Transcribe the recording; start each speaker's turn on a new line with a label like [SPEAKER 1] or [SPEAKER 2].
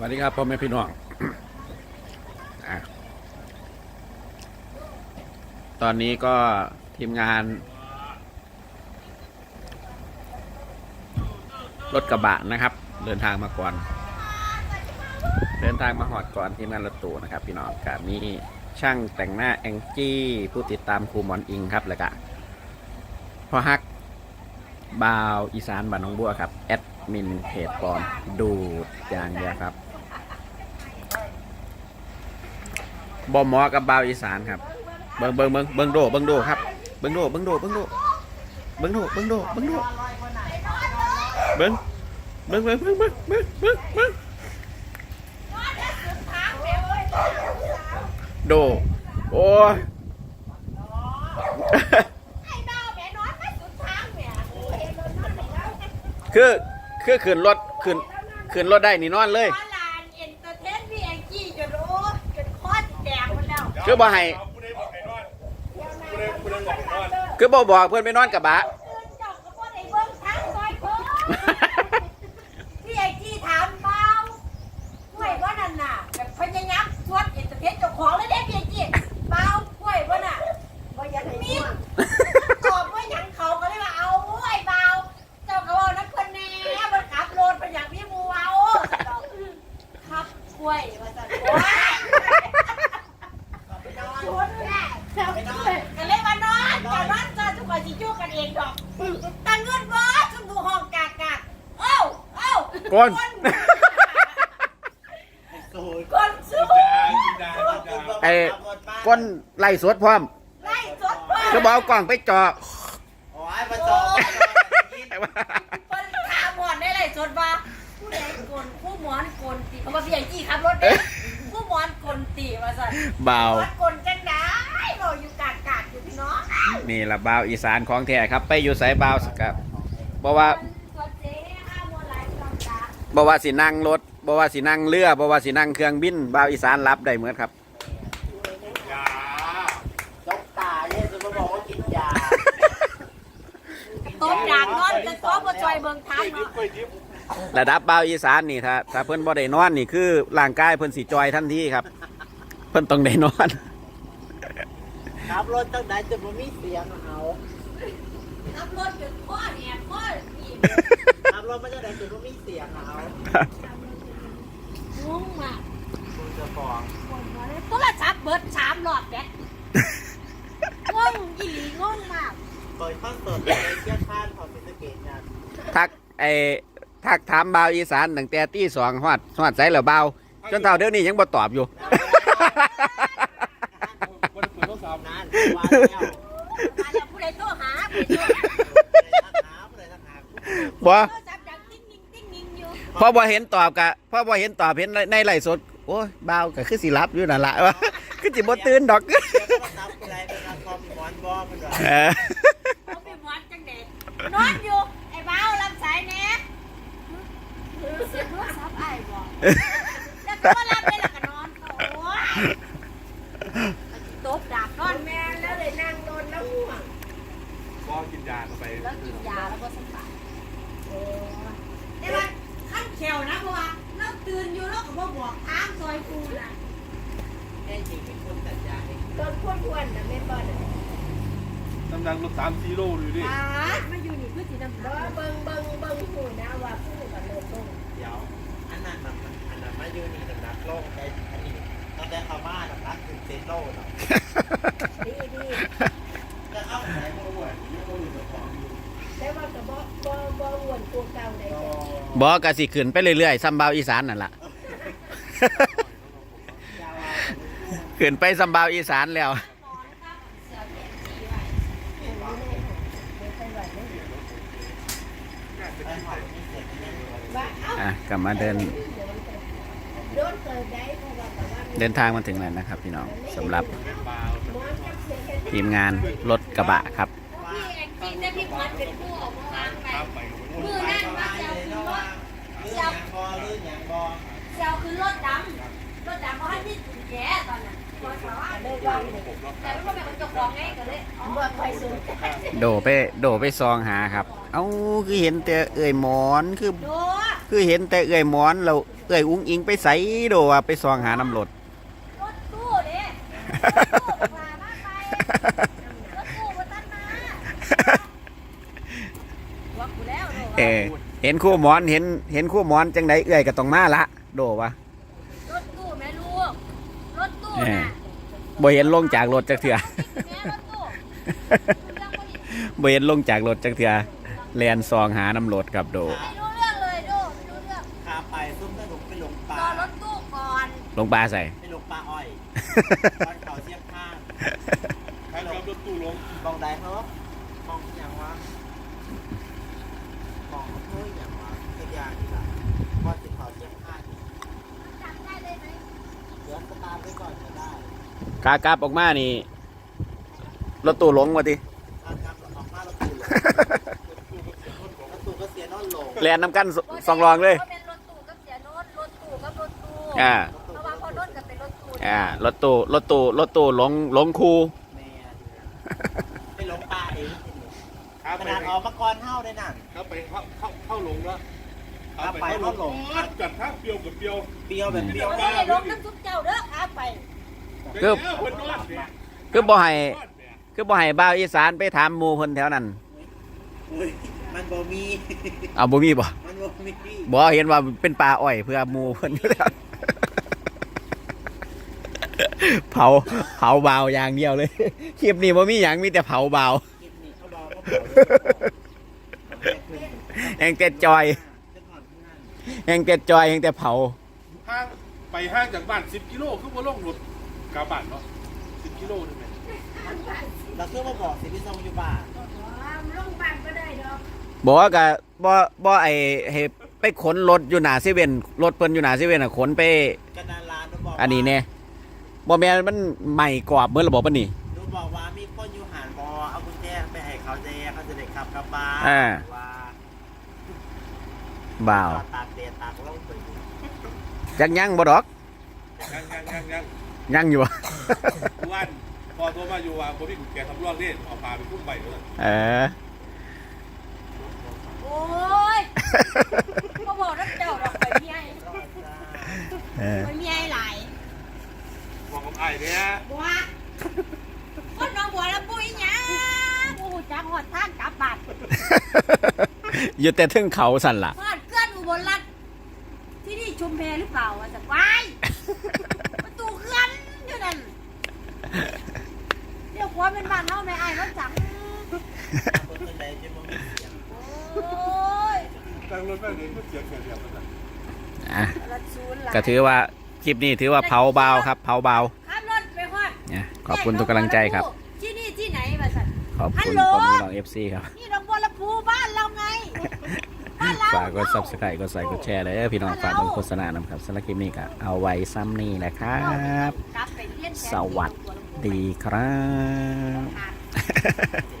[SPEAKER 1] สวัสดีครับพ่อแม่พี่น้องอตอนนี้ก็ทีมงาน รถกระบะนะครับ เดินทางมาก่อน เดินทางมาหอดก่อนทีมงานรถตู้นะครับ พี่น้องกับมีช่างแต่งหน้าแองจี้ผู้ติดตามครูหมอนอิงครับแล้วก็พ่อฮักบาวอีสานบ้านน้องบัวครับ แอดมินเพจปลอมดูดอย่างเดียวครับ บอมหมอกับบ่าวอีสานครับเบิ้งเบิ้งเบิ้งเบิ้งโดเบิ้งโดครับเบิ้งโดเบิ้งโดเบิ้งโดเบิ้งโดเบิ้งโดเบิ้งโดเบิ้งเบิงเบิงเบิงเบิงเบิงเบิงเบิงโดโอ้ยคือคือขึ้นรถขึ้นขึ้นรถได้นี่นอนเลย คือบ่ให้คือบ่บอกเพื่อนไปนอนกับบะ
[SPEAKER 2] พี่ไอ้ที่ถามเบาห่วยว่านั่นน่ะแบบพยายามชวนเอ็นเตอร์เทนเจ้าของแล้วเด้พี่ไอ้ที่เบาห่วยว่าน่ะว่ายันมีตอบว่าหยังเขาก็เลยว่าเอาไอ้เบาเจ้าก็ว่านักคนแน่มันขับรถไปอย่างพี่มูเอาขับกล้วยว่าจะโอ้ยชวนแหละก็เลยมานอนจะนอนจะทุกคนสิจู้กันเองดอก ตั้งเงินบ่ชุมดูห้องกากากเอ้าเอ้า
[SPEAKER 1] กน
[SPEAKER 2] คนสู้
[SPEAKER 1] ไอ้ก้นไล่สวดพร้อม
[SPEAKER 2] ไล่สดเพิ่น
[SPEAKER 1] คือบอกเอากล่องไปเจาะ
[SPEAKER 3] โอ้ยมาจอ
[SPEAKER 2] เพิ่นถามหมอนได้ไล่สดว่าผู้ใดกลผู้หมอนกลตีเขามาเพียงจี้ขับรถเด้ผู้หมอนกลตีว่าซั่น
[SPEAKER 1] เบา
[SPEAKER 2] หมอนกลจังได๋บ่อยู่กากากอยู่พี่น้อง
[SPEAKER 1] นี่ละเบาอีสานของแท้ครับ ไปอยู่ไสเบาสกับบอกว่า
[SPEAKER 2] สดเจ๊ห้ามวนหลายกองตา
[SPEAKER 1] บอกว่าสินั่งรถบอกว่าสินั่งเรือบอกว่าสินั่งเครื่องบินเบาอีสานรับได้เหมือนครับ
[SPEAKER 3] จกตาเนี่ยจะมาบอกว่ากินยา
[SPEAKER 2] ต้มยางนอนจะซ้อมบ่ช่วยเบิ่งทางเนาะ
[SPEAKER 1] ระดับเบาอีสานนี่ถ้าถ้าเพิ่นบ่ได้นอนนี่คือร่างกายเพิ่นสิจอยทันทีครับ เพิ่นต้องได้นอน
[SPEAKER 3] ขับรถตั้งไหนจะมามีเสียงเอา
[SPEAKER 2] ขับรถจนพ่อแหบพ่ออีก
[SPEAKER 3] ขับรถไม่ได้ไหนจะมามีเสียงเอา
[SPEAKER 2] งงมาก
[SPEAKER 3] คุณจะฟ้อง
[SPEAKER 2] โทรศัพท์เบิดสามรอบแกงงอีหลีงงมาก
[SPEAKER 3] เปิดคอนเสิร์ตในเชียร์ท่านพอเป็นสเกตงาน
[SPEAKER 1] ทักไอ้ทักถามเบาอีสานตั้งแต่ตีสองฮอดฮอดไสแล้วเบาจนเท่าเดี๋ยวนี้ยังบ่ตอบอยู่
[SPEAKER 3] นานวันแล้ว
[SPEAKER 2] มาแล้วผู้ใดโทรหาผู้ใดโทรหา
[SPEAKER 3] ทักหาเลยทักหา
[SPEAKER 1] บ่
[SPEAKER 2] โทรศัพท์ดังติ๊งนิ่งติ๊งนิ่งอยู่
[SPEAKER 1] พอบ่เห็นตอบกะพอบ่เห็นตอบเห็นในไลฟ์สดโอ้ยเบาก็คือสิรับอยู่นั่นล่ะว่าคือสิบ่ตื่นดอก
[SPEAKER 3] เดี๋ยวก็ซับอะไรเป็นการคอมมอนบอมันด้วย
[SPEAKER 1] เออ
[SPEAKER 2] เขาไปหมอนจังเด็ดนอนอยู่ไอ้บ้าวรับสายแหน่เสียงโทรศัพท์ไอ้บอกแล้วก็มารับได้แล้วก็นอนโอ้ยตบดากนอนแม่แล้วเลยนั่งโดนแล้วง่วง
[SPEAKER 4] ก็กินยาเข้าไป
[SPEAKER 2] แล้วกินยาแล้วก็สบายโอ้ยแต่ว่าขั้นแขวนะเพราะว่าเราตื่นอยู่แล้วก็บ่บอกทางซอยกูน่ะ
[SPEAKER 3] แค่จริงเป็นคนตัดยาเอง
[SPEAKER 2] โดนพ่นทวนนะแม่เปิ้ล
[SPEAKER 4] น้ำหนักลดสามกิโลอยู่ดิ
[SPEAKER 2] อ่ามาอยู่นี่คือสีดำเบิ้งเบิ้งเบิ้งเบิ้งหูนะว่าผู้กับโลดลง
[SPEAKER 3] เดี๋ยวอันนั้นมันอันนั้นมาอยู่นี่น้ำหนักโลกได้อันนี้ตั้งแต่เข้าบ้านน้ำหนักถึงเซนโลเนาะ
[SPEAKER 2] ดีดี
[SPEAKER 3] จะเข้าไหนบ่รู้อะยังบ่รู้เจ้าของอยู่
[SPEAKER 2] แต่ว่าก็บ่บ่บ่อ้วนตัวเก่าได้จ้ะ
[SPEAKER 1] บอกก็สิขึ้นไปเรื่อยๆซ้ำเบาอีสานนั่นล่ะ
[SPEAKER 3] ยาวา
[SPEAKER 1] ขึ้นไปซ้ำบาวอีสานแล้ว
[SPEAKER 2] อะ
[SPEAKER 1] กลับมาเดิน
[SPEAKER 2] เดิ
[SPEAKER 1] นทางมาถึงแล้วนะครับ พี่น้องสำหรับทีมงานรถกระบะครับ
[SPEAKER 2] พี่แองจี้ได้พี่พอดเป็นผู้ออกมาวางไปมือนั่นว่าเซลคือรถ
[SPEAKER 3] เรื่องอางบอเอางบอ
[SPEAKER 2] เซลคือรถดำรถดำเพราะให้พี่ถุงแย่ตอนนั้น
[SPEAKER 1] โดไปโดไปซองหาครับ เอ้าคือเห็นแต่เอ่ยหมอนคือคือเห็นแต่เอ่ยหมอนเราเอ้ยอุ้งอิงไปใส่โดว่าไปซองหาน้ำรถ
[SPEAKER 2] รถตู้เด้รถตู้พามาไปรถตู้บ่ทันมาว่ากูแล้วโด
[SPEAKER 1] เออเห็นคู่หมอนเห็นเห็นคู่หมอนจังไดเอ้ยก็ต้องมาละโดวะ
[SPEAKER 2] รถตู้แม่ลูกรถตู้
[SPEAKER 1] เออ
[SPEAKER 2] น่ะ
[SPEAKER 1] บ่เห็นลงจากรถจักเถื่อ
[SPEAKER 2] แม่รถตู้เรื่องบ่ดี
[SPEAKER 1] บ่เห็นลงจากรถจักเถื่อแลนซองหาน้ำรถกับโด
[SPEAKER 2] ไม่รู้เรื่องเลยโดไม่รู้เรื่อง
[SPEAKER 3] พาไปซุ่มสนุกไปหลงป่าร
[SPEAKER 2] อรถตู้ก่อน
[SPEAKER 1] ลงปลาใส่
[SPEAKER 3] ไปหลงป่าอ้อยตอนเขาเทียบข้าง
[SPEAKER 4] ใครขับรถตู้ลง
[SPEAKER 3] มองได้เหรอมองอย่างวะมองเฮ้ยอย่างวะเทียบยาดีละพอติดเขาเทียบข้าง
[SPEAKER 2] จำได้เลยไหม
[SPEAKER 3] เดี๋ยวสตาร์ทไว้ก่อนก็ได้
[SPEAKER 1] ขากลับออกมานี่รถตู้ลงวะติ
[SPEAKER 3] ทางกลับออกมาแล้วตู่แล้วตู่ก็เสียนอนลง
[SPEAKER 1] แลนน้ำกันสสองรองเลย
[SPEAKER 2] พราะเป็นรถตู้กับเสียโน้ตรถตู้กับรถตู้
[SPEAKER 1] อ่า
[SPEAKER 2] เพราะว่าพอรถกับเป็นรถตู้
[SPEAKER 1] อ่ารถตู้รถตู้รถตู้ลงลงคู
[SPEAKER 3] แม่ไปหลงป่าเอง
[SPEAKER 4] ข้า
[SPEAKER 3] ข
[SPEAKER 4] ไป
[SPEAKER 3] นาดออกมาก่อนเท่าได้นั่น
[SPEAKER 4] เข้าไปเข้าเข้าเข้าลงแล้ว
[SPEAKER 3] ข้าไปเข้าลง
[SPEAKER 4] ข้าจัดท่าเปรียวกับเปรียว
[SPEAKER 3] เปรี้ยวแบบเปรี้ยว
[SPEAKER 2] ไม่ได้รถน้ำซุปเจ้าเด้อขาไป
[SPEAKER 1] คือ
[SPEAKER 4] เออคนนอนเนี่ย
[SPEAKER 1] คือบ่ให้
[SPEAKER 4] นอนเนี่ย
[SPEAKER 1] คือบ่ให้บ่าวอีสานไปถามหมู่เพิ่นแถวนั้น
[SPEAKER 3] อุ้ยมันบ่มี
[SPEAKER 1] เอาบ่มีบ่
[SPEAKER 3] มันบ่มี
[SPEAKER 1] บ่เห็นว่าเป็นปลาอ้อยเพื่อหมู่เพิ่นอยู่แล้วเผาเผาบาวอย่างเดียวเลยคลิปนี้บ่มีหยังมีแต่เผาบาว
[SPEAKER 3] คลิปนี้เขาบอกว่าเผา
[SPEAKER 1] แห่งแต่จอย
[SPEAKER 3] จะถอดเพื่อน
[SPEAKER 1] แห่งแต่จอยแห่งแต่เผา
[SPEAKER 4] ห้างไปห้างจากบ้าน10กิโลคือว่าลงรถ กลับบ้านเนาะ10กิโลนึงแม่
[SPEAKER 3] เราเชื่อมาบอกสิพี่ทรงอยู่บ้าน
[SPEAKER 2] ลงบ้านก็ได้เด้อ
[SPEAKER 1] บอกว่าก็บ่บ่ไอ้ให้ไปขนรถอยู่หน้าเซเว่นรถเพิ่นอยู่หน้าเซเว่นน่ะขนไป
[SPEAKER 3] กันนานลานหนูบอก
[SPEAKER 1] อันนี้แน่บ่แม่นมันใหม่กรอบเหมือนระบบปานนี้
[SPEAKER 3] หนูบอกว่ามีคนอยู่หานบอเอากุญแจไปให้เขาแจเขาจะได้ขับกลับบ้าน
[SPEAKER 1] อ่า
[SPEAKER 3] ว่า
[SPEAKER 1] บ่าว
[SPEAKER 3] ตากเดดตากลงไปดู
[SPEAKER 1] จักยังบ่ดอก
[SPEAKER 4] ยังยังยังยัง
[SPEAKER 1] ยังอยู่อะ
[SPEAKER 4] วันพอโทรมาอยู่ว่าผมมีกุญแจสำรองนี่เอาพาไปคุ้มไปเลย
[SPEAKER 1] เออ
[SPEAKER 2] โอ้ยก็บอกน้ำเจ้าดอกไปเมีย
[SPEAKER 3] รอดจ้า
[SPEAKER 1] เออ
[SPEAKER 2] ไปเมียหลาย
[SPEAKER 4] บอกกับไอ้เนี่ย
[SPEAKER 2] บัวคนน้องบัวแล้วปุ้ยหยังโอ้โหจักหอดทางกลับบ้าน
[SPEAKER 1] อยู่แต่ถึงเขาสั่นล่ะ
[SPEAKER 2] หอดเกลื่อนอุบลรัตน์ที่นี่ชุมแพหรือเปล่าว่าจะไปประตูเคลื่อนอยู่นั่นเดี๋ย วผัวเป็นบ้านเฮาแม่ไอ้รถจัง
[SPEAKER 3] คนเป็นไรจะมึงมีเสียง
[SPEAKER 2] โอ้ย
[SPEAKER 4] ตั้งรถแม่เลยก็เสียงเสียงเสียงมัน
[SPEAKER 1] อะ
[SPEAKER 2] รัดศูนย์หลาย
[SPEAKER 1] ก็ถือว่าคลิปนี้ถือว่าเผาเบาครับ เผาเบา
[SPEAKER 2] ขับรถไปฮอด
[SPEAKER 1] เนี่ยขอบคุณทุกกำลังใจครับ
[SPEAKER 2] ที่นี่ที่ไหนมาสัน
[SPEAKER 1] ขอบคุณ
[SPEAKER 2] ฮัลโหล
[SPEAKER 1] ผมพี่น้อง FC ครับ
[SPEAKER 2] นี่หนองบัวลำพูบ้านเราไง บ้านเรา
[SPEAKER 1] ฝากกด subscribe กดไลค์กดแชร์เลยเด้อพี่น้องฝากเป็นโฆษณานำครับสำหรับคลิปนี้ก็เอาไว้ซ้ำนี่แหละครับ
[SPEAKER 2] กลับไปเรียนแทน
[SPEAKER 1] สวัส ดี
[SPEAKER 2] ครับ